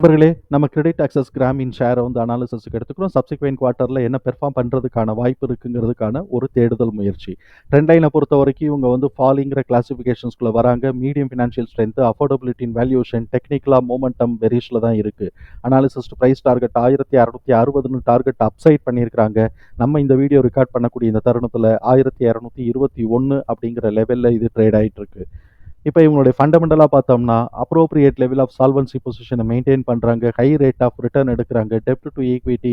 நண்பர்களே நம்ம credit access Gramin ஷேரை வந்து அனாலிசிஸ்க்கு எடுத்துக்கிறோம். சப்சிக்வெண்ட் குவார்ட்டரில் என்ன பெர்ஃபார்ம் பண்ணுறதுக்கான வாய்ப்பு இருக்குங்கிறதுக்கான ஒரு தேடுதல் முயற்சி. ட்ரெண்ட் லைனை பொறுத்த வரைக்கும் இவங்க வந்து ஃபாலிங்கிற கிளாசிஃபிகேஷன்ஸ்குள்ளே வராங்க. மீடியம் ஃபினான்ஷியல் ஸ்ட்ரென்த் அஃபோர்டபிலிட்டின் வேல்யூஷன் டெக்னிக்கலாக மூமெண்டம் வெரிஷில் தான் இருக்குது அனாலிசிஸ்ட் ப்ரைஸ் டார்கெட் ஆயிரத்தி அறுநூத்தி அறுபதுன்னு டார்கெட் அப்சைட் பண்ணியிருக்காங்க நம்ம இந்த வீடியோ ரெக்கார்ட் பண்ணக்கூடிய இந்த தருணத்தில் ஆயிரத்தி இரநூத்தி இருபத்தி ஒன்று அப்படிங்கிற லெவலில் இது ட்ரேட் ஆகிட்டு இருக்குது இப்போ இவங்களுடைய ஃபண்டமெண்டலாக பார்த்தோம்னா அப்ரோப்ரியேட் லெவல் ஆஃப் சால்வன்சி பொசிஷனை மெயின்டைன் பண்ணுறாங்க ஹை ரேட் ஆஃப் ரிட்டர்ன் எடுக்கிறாங்க. டெப்ட் டு ஈக்விட்டி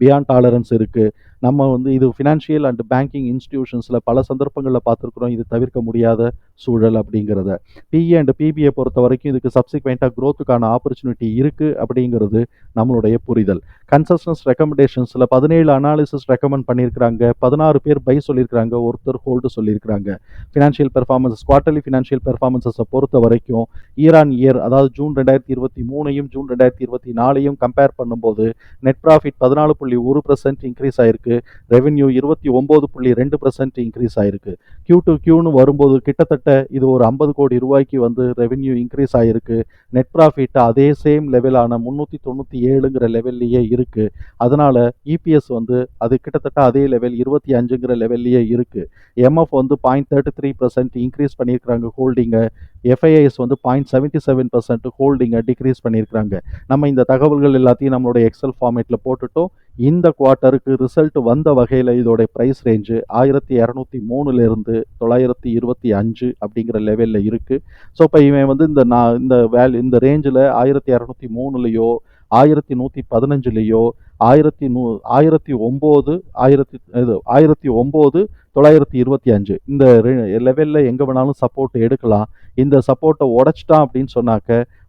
பியாண்ட் டாலரன்ஸ் இருக்குது நம்ம வந்து இது ஃபினான்ஷியல் அண்ட் பேங்கிங் இன்ஸ்டிடியூஷன்ஸில் பல சந்தர்ப்பங்களில் பார்த்துருக்குறோம். இது தவிர்க்க முடியாத சூழல் அப்படிங்கிறத. பிஇ அண்ட் பிபிஐ பொறுத்த வரைக்கும் இதுக்கு சப்சிக்வெண்ட்டாக க்ரோத்துக்கான ஆப்பர்ச்சுனிட்டி இருக்குது அப்படிங்கிறது நம்மளுடைய புரிதல். கன்சஸ்டன்ஸ் ரெக்கமெண்டேஷன்ஸில் பதினேழு அனாலிசிஸ் ரெக்கமெண்ட் பண்ணியிருக்கிறாங்க. பதினாறு பேர் பை சொல்லியிருக்கிறாங்க. ஒருத்தர் ஹோல்டு சொல்லியிருக்கிறாங்க. ஃபினான்ஷியல் பெர்ஃபார்மன்ஸ் குவார்டர்லி ஃபினான்ஷியல் பர்ஃபார்மன்ஸஸை பொறுத்த வரைக்கும் இயர் ஆன் இயர் அதாவது ஜூன் ரெண்டாயிரத்தி இருபத்தி மூணையும் ஜூன் ரெண்டாயிரத்தி இருபத்தி நாலையும் கம்பேர் பண்ணும்போது நெட் ப்ராஃபிட் பதினாலு புள்ளி ஒரு பர்சன்ட் இன்க்ரீஸ் ஆயிருக்கு. ரெவென்யூ இருபத்தி ஒம்பது புள்ளி ரெண்டு பர்சன்ட் இன்க்ரீஸ் ஆயிருக்கு. கியூ டு கியூன்னு வரும்போது கிட்டத்தட்ட இது ஒரு ஐம்பது கோடி ரூபாய்க்கு வந்து ரெவென்யூ இன்க்ரீஸ் ஆயிருக்கு. நெட் ப்ராஃபிட் அதே சேம் லெவலான முந்நூற்றி தொண்ணூற்றி ஏழுங்கிற லெவல்லையே இருக்கு. அதனால இபிஎஸ் வந்து அது கிட்டத்தட்ட அதே லெவல் இருபத்தி அஞ்சுங்கிற லெவல்லையே இருக்கு. எம்எஃப் வந்து point thirty three percent increase பண்ணியிருக்கிறாங்க ஹோல்டிங்கை எஃப்ஐஐஎஸ் வந்து பாயிண்ட் செவன்ட்டி செவன் பர்சன்ட் ஹோல்டிங்கை டிக்ரீஸ் பண்ணியிருக்கிறாங்க. நம்ம இந்த தகவல்கள் எல்லாத்தையும் நம்மளுடைய எக்ஸல் ஃபார்மேட்டில் போட்டுட்டோம். இந்த குவார்ட்டருக்கு ரிசல்ட் வந்த வகையில் இதோடைய ப்ரைஸ் ரேஞ்சு ஆயிரத்தி இரநூத்தி மூணுலேருந்து தொள்ளாயிரத்தி இருபத்தி அஞ்சு அப்படிங்கிற லெவலில் இருக்குது ஸோ இப்போ இவன் வந்து இந்த நான் இந்த வேல் இந்த ரேஞ்சில் ஆயிரத்தி இரநூத்தி மூணுலேயோ ஆயிரத்தி நூற்றி பதினஞ்சுலேயோ ஆயிரத்தி நூ ஆயிரத்தி ஒம்பது ஆயிரத்தி இது ஆயிரத்தி ஒம்பது தொள்ளாயிரத்தி இருபத்தி அஞ்சு. இந்த லெவலில் எங்கே வேணாலும் சப்போர்ட் எடுக்கலாம். இந்த சப்போர்ட்டை உடச்சிட்டான் அப்படின்னு சொன்னாக்க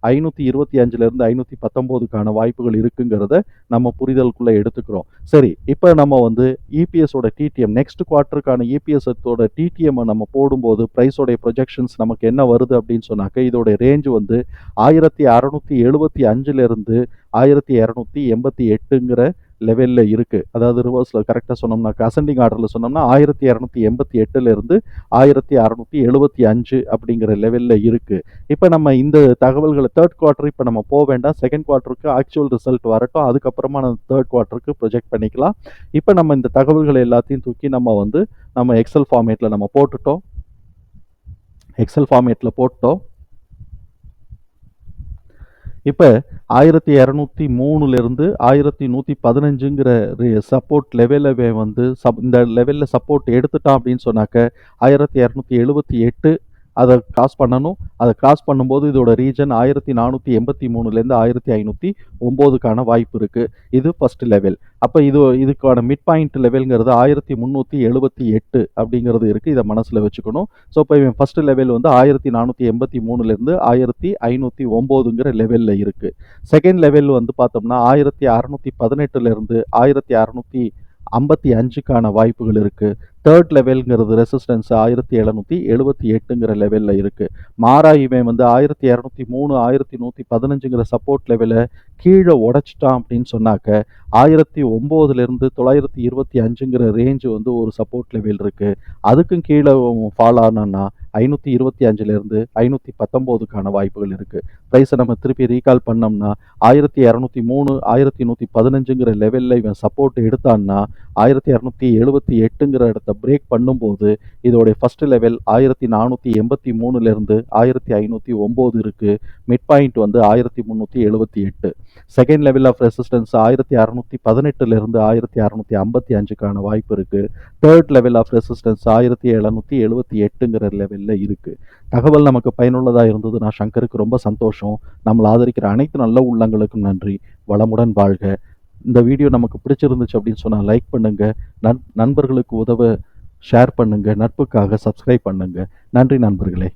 ஐநூற்றி இருபத்தி அஞ்சுலேருந்து ஐநூற்றி பத்தொம்போதுக்கான வாய்ப்புகள் இருக்குங்கிறத நம்ம புரிதலுக்குள்ளே எடுத்துக்கிறோம். சரி இப்போ நம்ம வந்து இபிஎஸோட டிடிஎம் நெக்ஸ்ட் குவார்ட்டருக்கான இபிஎஸ்ஸோட டிடிஎம்மை நம்ம போடும்போது ப்ரைஸோடைய ப்ரொஜெக்ஷன்ஸ் நமக்கு என்ன வருது அப்படின்னு சொன்னாக்க இதோடைய ரேஞ்ச் வந்து ஆயிரத்தி அறநூற்றி எழுபத்தி அஞ்சுலேருந்து ஆயிரத்தி இரநூத்தி எண்பத்தி எட்டுங்கிற லெவலில் இருக்குது அதாவது ரிவர்ஸில் கரெக்டாக சொன்னோம்னாக்கா அசெண்டிங் ஆர்டரில் சொன்னோம்னா ஆயிரத்தி இரநூத்தி எண்பத்தி எட்டுலேருந்து ஆயிரத்தி அறநூற்றி எழுபத்தி அஞ்சு அப்படிங்கிற லெவலில் இருக்குது இப்போ நம்ம இந்த தகவல்களை தேர்ட் குவார்ட்டர் இப்போ நம்ம போக வேண்டாம். செகண்ட் குவார்ட்டருக்கு ஆக்சுவல் ரிசல்ட் வரட்டும். அதுக்கப்புறமா நம்ம தேர்ட் குவார்ட்டருக்கு ப்ரொஜெக்ட் பண்ணிக்கலாம். இப்போ நம்ம இந்த தகவல்களை எல்லாத்தையும் தூக்கி நம்ம வந்து நம்ம எக்ஸல் ஃபார்மேட்டில் நம்ம போட்டுட்டோம். எக்ஸல் ஃபார்மேட்டில் போட்டோம் இப்போ ஆயிரத்தி இரநூத்தி மூணுலேருந்து ஆயிரத்தி நூற்றி பதினஞ்சுங்கிற சப்போர்ட் லெவலில் வந்து சப் இந்த லெவலில் சப்போர்ட் எடுத்துட்டான் அப்படின்னு சொன்னாக்க ஆயிரத்தி இரநூத்தி எழுபத்தி எட்டு அதை கிராஸ் பண்ணணும். அதை கிராஸ் பண்ணும்போது இதோட ரீஜன் ஆயிரத்தி நானூற்றி எண்பத்தி மூணுலேருந்து ஆயிரத்தி ஐநூற்றி ஒம்போதுக்கான வாய்ப்பு இருக்குது இது ஃபஸ்ட் லெவல் அப்போ இது இதுக்கான மிட் பாயிண்ட் லெவலுங்கிறது ஆயிரத்தி முந்நூற்றி எழுபத்தி எட்டு அப்படிங்கிறது இருக்குது இதை மனசில் வச்சுக்கணும். ஸோ இப்போ இவன் ஃபஸ்ட் லெவல் வந்து ஆயிரத்தி நானூற்றி எண்பத்தி மூணுலேருந்து ஆயிரத்தி ஐநூற்றி ஒம்போதுங்கிற லெவலில் இருக்குது செகண்ட் லெவல் வந்து பார்த்தோம்னா ஆயிரத்தி அறநூற்றி பதினெட்டுலேருந்து ஆயிரத்தி அறநூற்றி ஐம்பத்தி அஞ்சுக்கான வாய்ப்புகள் இருக்குது தேர்ட் லெவல்ங்கிறது ரெசிஸ்டன்ஸ் ஆயிரத்தி எழுநூற்றி எழுபத்தி எட்டுங்கிற லெவலில் இருக்குது மாறா இவன் வந்து ஆயிரத்தி இரநூத்தி மூணு ஆயிரத்தி நூற்றி பதினஞ்சுங்கிற சப்போர்ட் லெவலை கீழே உடச்சிட்டான் அப்படின்னு சொன்னாக்க ஆயிரத்தி ஒம்போதுலேருந்து தொள்ளாயிரத்தி இருபத்தி அஞ்சுங்கிற ரேஞ்சு வந்து ஒரு சப்போர்ட் லெவல் இருக்குது அதுக்கும் கீழே ஃபால் ஆனான்னா ஐநூற்றி இருபத்தி அஞ்சுலேருந்து ஐநூற்றி பத்தொம்போதுக்கான வாய்ப்புகள் இருக்குது ப்ரைஸை நம்ம திருப்பி ரீகால் பண்ணோம்னா ஆயிரத்தி இரநூத்தி மூணு ஆயிரத்தி நூற்றி பதினஞ்சுங்கிற லெவலில் இவன் சப்போர்ட் எடுத்தான்னா ஆயிரத்தி இரநூத்தி எழுபத்தி எட்டுங்கிற இடத்த பிரேக் பண்ணும்போது இதோடைய ஃபர்ஸ்ட் லெவல் ஆயிரத்தி நானூற்றி எண்பத்தி மூணுலேருந்து ஆயிரத்தி ஐநூற்றி ஒம்பது இருக்குது மிட் பாயிண்ட் வந்து ஆயிரத்தி முந்நூற்றி எழுபத்தி எட்டு. செகண்ட் லெவல் ஆஃப் ரெசிஸ்டன்ஸ் ஆயிரத்தி அறநூற்றி பதினெட்டுலேருந்து ஆயிரத்தி அறநூற்றி ஐம்பத்தி அஞ்சுக்கான வாய்ப்பு இருக்குது தேர்ட் லெவல் ஆஃப் ரெசிஸ்டன்ஸ் ஆயிரத்தி எழுநூற்றி எழுபத்தி எட்டுங்கிற லெவலில் இருக்குது தகவல் நமக்கு பயனுள்ளதாக இருந்தது. நான் சங்கருக்கு ரொம்ப சந்தோஷம். நம்மளை ஆதரிக்கிற அனைத்து நல்ல உள்ளங்களுக்கும் நன்றி. வளமுடன் வாழ்க. இந்த வீடியோ நமக்கு பிடிச்சிருந்துச்சு அப்படின்னு சொன்னால் லைக் பண்ணுங்கள் நண் நண்பர்களுக்கு உதவ ஷேர் பண்ணுங்கள் நட்புக்காக சப்ஸ்கிரைப் பண்ணுங்கள் நன்றி நண்பர்களே.